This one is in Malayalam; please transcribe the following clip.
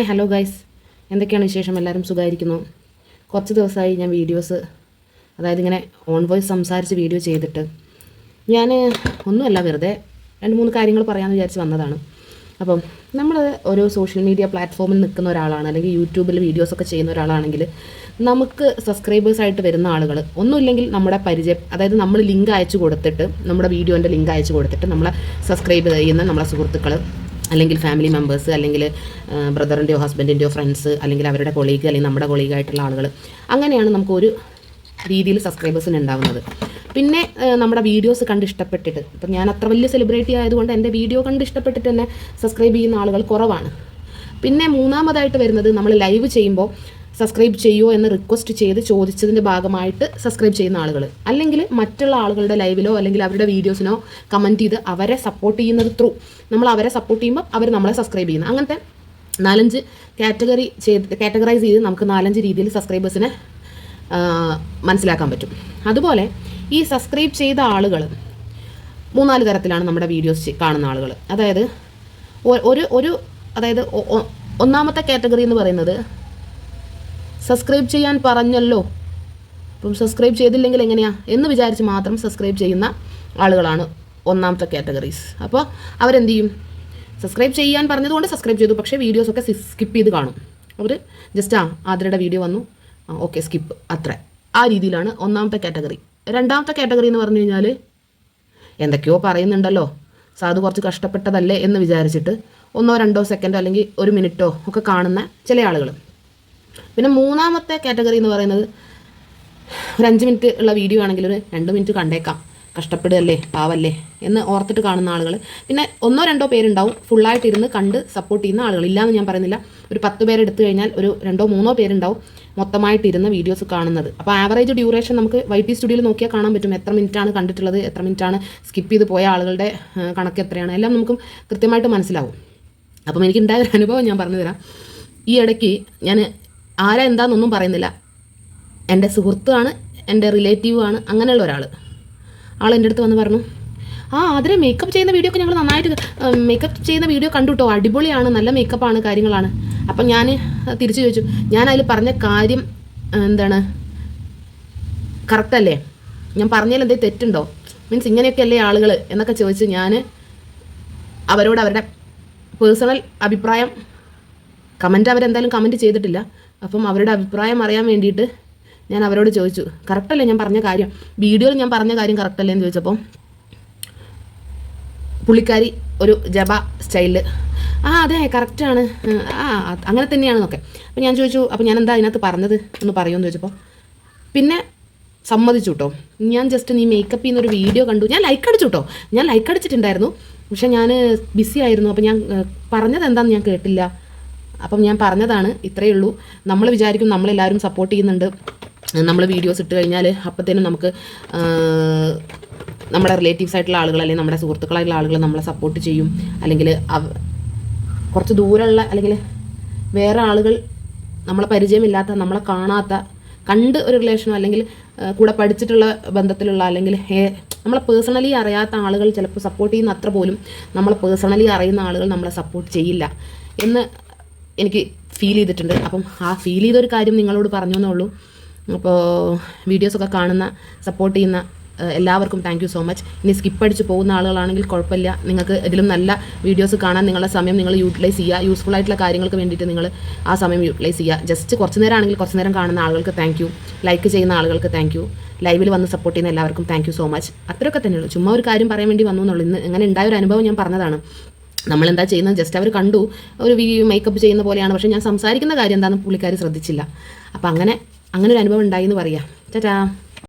ഹായ് ഹലോ ഗൈസ് എന്തൊക്കെയാണ് വിശേഷം? എല്ലാവരും സുഖമായിരിക്കുന്നു. കുറച്ച് ദിവസമായി ഞാൻ വീഡിയോസ് അതായത് ഇങ്ങനെ ഓൺ വോയിസ് സംസാരിച്ച് വീഡിയോ ചെയ്തിട്ട്. ഞാൻ ഒന്നുമല്ല വെറുതെ രണ്ട് മൂന്ന് കാര്യങ്ങൾ പറയാമെന്ന് വിചാരിച്ച് വന്നതാണ്. അപ്പം നമ്മൾ ഒരു സോഷ്യൽ മീഡിയ പ്ലാറ്റ്ഫോമിൽ നിൽക്കുന്ന ഒരാളാണ് അല്ലെങ്കിൽ യൂട്യൂബിൽ വീഡിയോസൊക്കെ ചെയ്യുന്ന ഒരാളാണെങ്കിൽ നമുക്ക് സബ്സ്ക്രൈബേഴ്സായിട്ട് വരുന്ന ആളുകൾ ഒന്നുമില്ലെങ്കിൽ നമ്മുടെ പരിചയം അതായത് നമ്മൾ ലിങ്ക് അയച്ചു കൊടുത്തിട്ട് നമ്മുടെ വീഡിയോന്റെ ലിങ്ക് അയച്ചു കൊടുത്തിട്ട് നമ്മളെ സബ്സ്ക്രൈബ് ചെയ്യുന്ന നമ്മളെ സുഹൃത്തുക്കൾ അല്ലെങ്കിൽ ഫാമിലി മെമ്പേഴ്സ് അല്ലെങ്കിൽ ബ്രദറിന്റെയോ ഹസ്ബൻഡിന്റെയോ ഫ്രണ്ട്സ് അല്ലെങ്കിൽ അവരുടെ കൊളീഗ് അല്ലെങ്കിൽ നമ്മുടെ കൊളീഗായിട്ടുള്ള ആളുകൾ അങ്ങനെയാണ് നമുക്ക് ഒരു രീതിയിൽ സബ്സ്ക്രൈബേഴ്സിന് ഉണ്ടാകുന്നത് പിന്നെ നമ്മുടെ വീഡിയോസ് കണ്ട് ഇഷ്ടപ്പെട്ടിട്ട്. ഇപ്പം ഞാൻ അത്ര വലിയ സെലിബ്രിറ്റി ആയതുകൊണ്ട് എന്റെ വീഡിയോ കണ്ട് ഇഷ്ടപ്പെട്ടിട്ട് തന്നെ സബ്സ്ക്രൈബ് ചെയ്യുന്ന ആളുകൾ കുറവാണ്. പിന്നെ മൂന്നാമതായിട്ട് വരുന്നത് നമ്മൾ ലൈവ് ചെയ്യുമ്പോൾ സബ്സ്ക്രൈബ് ചെയ്യുമോ എന്ന് റിക്വസ്റ്റ് ചെയ്ത് ചോദിച്ചതിന്റെ ഭാഗമായിട്ട് സബ്സ്ക്രൈബ് ചെയ്യുന്ന ആളുകൾ അല്ലെങ്കിൽ മറ്റുള്ള ആളുകളുടെ ലൈവിലോ അല്ലെങ്കിൽ അവരുടെ വീഡിയോസിനോ കമന്റ് ചെയ്ത് അവരെ സപ്പോർട്ട് ചെയ്യുന്നത് ത്രൂ നമ്മൾ അവരെ സപ്പോർട്ട് ചെയ്യുമ്പോൾ അവർ നമ്മളെ സബ്സ്ക്രൈബ് ചെയ്യുന്നത് അങ്ങനത്തെ നാലഞ്ച് കാറ്റഗറി ചെയ്ത് കാറ്റഗറൈസ് ചെയ്ത് നമുക്ക് നാലഞ്ച് രീതിയിൽ സബ്സ്ക്രൈബേഴ്സിനെ മനസ്സിലാക്കാൻ പറ്റും. അതുപോലെ ഈ സബ്സ്ക്രൈബ് ചെയ്ത ആളുകൾ മൂന്നാൽ തരത്തിലാണ് നമ്മുടെ വീഡിയോസ് കാണുന്ന ആളുകൾ അതായത് ഒരു ഒരു അതായത് ഒന്നാമത്തെ കാറ്റഗറി എന്ന് പറയുന്നത് സബ്സ്ക്രൈബ് ചെയ്യാൻ പറഞ്ഞല്ലോ. അപ്പം സബ്സ്ക്രൈബ് ചെയ്തില്ലെങ്കിൽ എങ്ങനെയാ? എന്ന് വിചാരിച്ച് മാത്രം സബ്സ്ക്രൈബ് ചെയ്യുന്ന ആളുകളാണ് ഒന്നാമത്തെ കാറ്റഗറീസ് അപ്പോൾ അവരെന്ത് ചെയ്യും? സബ്സ്ക്രൈബ് ചെയ്യാൻ പറഞ്ഞതുകൊണ്ട് സബ്സ്ക്രൈബ് ചെയ്തു. പക്ഷേ വീഡിയോസൊക്കെ സ്കിപ്പ് ചെയ്ത് കാണും. അവർ ജസ്റ്റ് ആ ആതിരയുടെ വീഡിയോ വന്നു. ഓക്കെ സ്കിപ്പ് അത്ര. ആ രീതിയിലാണ് ഒന്നാമത്തെ കാറ്റഗറി രണ്ടാമത്തെ കാറ്റഗറി എന്ന് പറഞ്ഞു കഴിഞ്ഞാൽ എന്തൊക്കെയോ പറയുന്നുണ്ടല്ലോ. സാധു കുറച്ച് കഷ്ടപ്പെട്ടതല്ലേ എന്ന് വിചാരിച്ചിട്ട് ഒന്നോ രണ്ടോ സെക്കൻഡോ അല്ലെങ്കിൽ ഒരു മിനിറ്റോ ഒക്കെ കാണുന്ന ചില ആളുകൾ പിന്നെ മൂന്നാമത്തെ കാറ്റഗറി എന്ന് പറയുന്നത് ഒരു അഞ്ച് മിനിറ്റ് ഉള്ള വീഡിയോ ആണെങ്കിൽ ഒരു രണ്ട് മിനിറ്റ് കണ്ടേക്കാം. കഷ്ടപ്പെടുകയല്ലേ? പാവല്ലേ? എന്ന് ഓർത്തിട്ട് കാണുന്ന ആളുകൾ പിന്നെ ഒന്നോ രണ്ടോ പേരുണ്ടാവും. ഫുള്ളായിട്ട് ഇരുന്ന് കണ്ട് സപ്പോർട്ട് ചെയ്യുന്ന ആളുകൾ. ഇല്ലയെന്ന് ഞാൻ പറയുന്നില്ല. ഒരു പത്ത് പേരെടുത്തു കഴിഞ്ഞാൽ ഒരു രണ്ടോ മൂന്നോ പേരുണ്ടാവും മൊത്തമായിട്ട് ഇരുന്ന് വീഡിയോസ് കാണുന്നത്. അപ്പോൾ ആവറേജ് ഡ്യൂറേഷൻ നമുക്ക് വൈ ടി സ്റ്റുഡിയോയിൽ നോക്കിയാൽ കാണാൻ പറ്റും. എത്ര മിനിറ്റാണ് കണ്ടിട്ടുള്ളത്? എത്ര മിനിറ്റാണ് സ്കിപ്പ് ചെയ്ത് പോയ ആളുകളുടെ കണക്ക് എത്രയാണ്? എല്ലാം നമുക്കും കൃത്യമായിട്ട് മനസ്സിലാവും. അപ്പം എനിക്കുണ്ടായ ഒരു അനുഭവം ഞാൻ പറഞ്ഞു തരാം ഈ ഇടയ്ക്ക് ഞാൻ ആരാ എന്താണെന്നൊന്നും പറയുന്നില്ല. എന്റെ സുഹൃത്തുമാണ് എന്റെ റിലേറ്റീവാണ് അങ്ങനെയുള്ള ഒരാൾ ആൾ എന്റെ അടുത്ത് വന്ന് പറഞ്ഞു ആ അതിന് മേക്കപ്പ് ചെയ്യുന്ന വീഡിയോ ഒക്കെ ഞങ്ങൾ നന്നായിട്ട് മേക്കപ്പ് ചെയ്യുന്ന വീഡിയോ കണ്ടു കേട്ടോ അടിപൊളിയാണ് നല്ല മേക്കപ്പാണ് കാര്യങ്ങളാണ്. അപ്പം ഞാൻ തിരിച്ചു ചോദിച്ചു ഞാൻ അതിൽ പറഞ്ഞ കാര്യം എന്താണ്? കറക്റ്റല്ലേ? ഞാൻ പറഞ്ഞതിൽ എന്തെങ്കിലും തെറ്റുണ്ടോ? മീൻസ് ഇങ്ങനെയൊക്കെ അല്ലേ ആളുകൾ എന്നൊക്കെ ചോദിച്ച് ഞാൻ അവരോട് അവരുടെ പേഴ്സണൽ അഭിപ്രായം കമന്റ് അവരെന്തായാലും കമന്റ് ചെയ്തിട്ടില്ല. അപ്പം അവരുടെ അഭിപ്രായം അറിയാൻ വേണ്ടിയിട്ട് ഞാൻ അവരോട് ചോദിച്ചു. കറക്റ്റല്ലേ ഞാൻ പറഞ്ഞ കാര്യം? വീഡിയോയിൽ ഞാൻ പറഞ്ഞ കാര്യം കറക്റ്റല്ലേ എന്ന് ചോദിച്ചപ്പോൾ പുള്ളിക്കാരി ഒരു ജബ സ്റ്റൈലിൽ ആ അതെ കറക്റ്റാണ് ആ അങ്ങനെ തന്നെയാണെന്നൊക്കെ. അപ്പം ഞാൻ ചോദിച്ചു അപ്പം ഞാൻ എന്താ അതിനകത്ത് പറഞ്ഞത്? എന്ന് പറയുമെന്ന് ചോദിച്ചപ്പോൾ പിന്നെ സമ്മതിച്ചു കേട്ടോ ഞാൻ ജസ്റ്റ് നീ മേക്കപ്പ് ചെയ്യുന്ന ഒരു വീഡിയോ കണ്ടു. ഞാൻ ലൈക്ക് അടിച്ചു കേട്ടോ ഞാൻ ലൈക്ക് അടിച്ചിട്ടുണ്ടായിരുന്നു. പക്ഷെ ഞാൻ ബിസി ആയിരുന്നു. അപ്പം ഞാൻ പറഞ്ഞത് എന്താണെന്ന് ഞാൻ കേട്ടില്ല. അപ്പം ഞാൻ പറഞ്ഞതാണ് ഇത്രയേ ഉള്ളൂ. നമ്മൾ വിചാരിക്കും നമ്മളെല്ലാവരും സപ്പോർട്ട് ചെയ്യുന്നുണ്ട്. നമ്മൾ വീഡിയോസ് ഇട്ട് കഴിഞ്ഞാൽ അപ്പോഴത്തേനും നമുക്ക് നമ്മുടെ റിലേറ്റീവ്സ് ആയിട്ടുള്ള ആളുകൾ അല്ലെങ്കിൽ നമ്മുടെ സുഹൃത്തുക്കളായിട്ടുള്ള ആളുകൾ നമ്മളെ സപ്പോർട്ട് ചെയ്യും. അല്ലെങ്കിൽ കുറച്ച് ദൂരമുള്ള അല്ലെങ്കിൽ വേറെ ആളുകൾ നമ്മളെ പരിചയമില്ലാത്ത നമ്മളെ കാണാത്ത കണ്ട് ഒരു റിലേഷനോ അല്ലെങ്കിൽ കൂടെ പഠിച്ചിട്ടുള്ള ബന്ധത്തിലുള്ള അല്ലെങ്കിൽ നമ്മളെ പേഴ്സണലി അറിയാത്ത ആളുകൾ ചിലപ്പോൾ സപ്പോർട്ട് ചെയ്യുന്ന അത്ര പോലും നമ്മളെ പേഴ്സണലി അറിയുന്ന ആളുകൾ നമ്മളെ സപ്പോർട്ട് ചെയ്യില്ല. എന്ന് എനിക്ക് ഫീൽ ചെയ്തിട്ടുണ്ട്. അപ്പം ആ ഫീൽ ചെയ്തൊരു കാര്യം നിങ്ങളോട് പറഞ്ഞു എന്നുള്ളൂ അപ്പോൾ വീഡിയോസൊക്കെ കാണുന്ന സപ്പോർട്ട് ചെയ്യുന്ന എല്ലാവർക്കും താങ്ക് യു സോ മച്ച് ഇനി സ്കിപ്പ് അടിച്ച് പോകുന്ന ആളുകളാണെങ്കിൽ കുഴപ്പമില്ല. നിങ്ങൾക്ക് ഇതിലും നല്ല വീഡിയോസ് കാണാൻ നിങ്ങളുടെ സമയം നിങ്ങൾ യൂട്ടിലൈസ് ചെയ്യുക. യൂസ്ഫുൾ ആയിട്ടുള്ള കാര്യങ്ങൾക്ക് വേണ്ടിയിട്ട് നിങ്ങൾ ആ സമയം യൂട്ടിലൈസ് ചെയ്യുക. ജസ്റ്റ് കുറച്ച് നേരം ആണെങ്കിൽ കുറച്ച് നേരം കാണുന്ന ആളുകൾക്ക് താങ്ക് യു ലൈക്ക് ചെയ്യുന്ന ആളുകൾക്ക് താങ്ക് യു ലൈവിൽ വന്ന് സപ്പോർട്ട് ചെയ്യുന്ന എല്ലാവർക്കും താങ്ക് യു സോ മച്ച് അത്രയൊക്കെ തന്നെയുള്ളൂ. ചുമ്മാ ഒരു കാര്യം പറയാൻ വേണ്ടി വന്നു എന്നുള്ളൂ. ഇന്ന് അങ്ങനെ ഉണ്ടായ ഒരു അനുഭവം ഞാൻ പറഞ്ഞതാണ്. നമ്മളെന്താ ചെയ്യുന്നത്? ജസ്റ്റ് അവർ കണ്ടു. ഒരു മേക്കപ്പ് ചെയ്യുന്ന പോലെയാണ്. പക്ഷേ ഞാൻ സംസാരിക്കുന്ന കാര്യം എന്താണെന്ന് പുള്ളിക്കാർ ശ്രദ്ധിച്ചില്ല. അപ്പോൾ അങ്ങനെ അങ്ങനെ ഒരു അനുഭവം ഉണ്ടായി എന്ന് പറയാം. ചേട്ടാ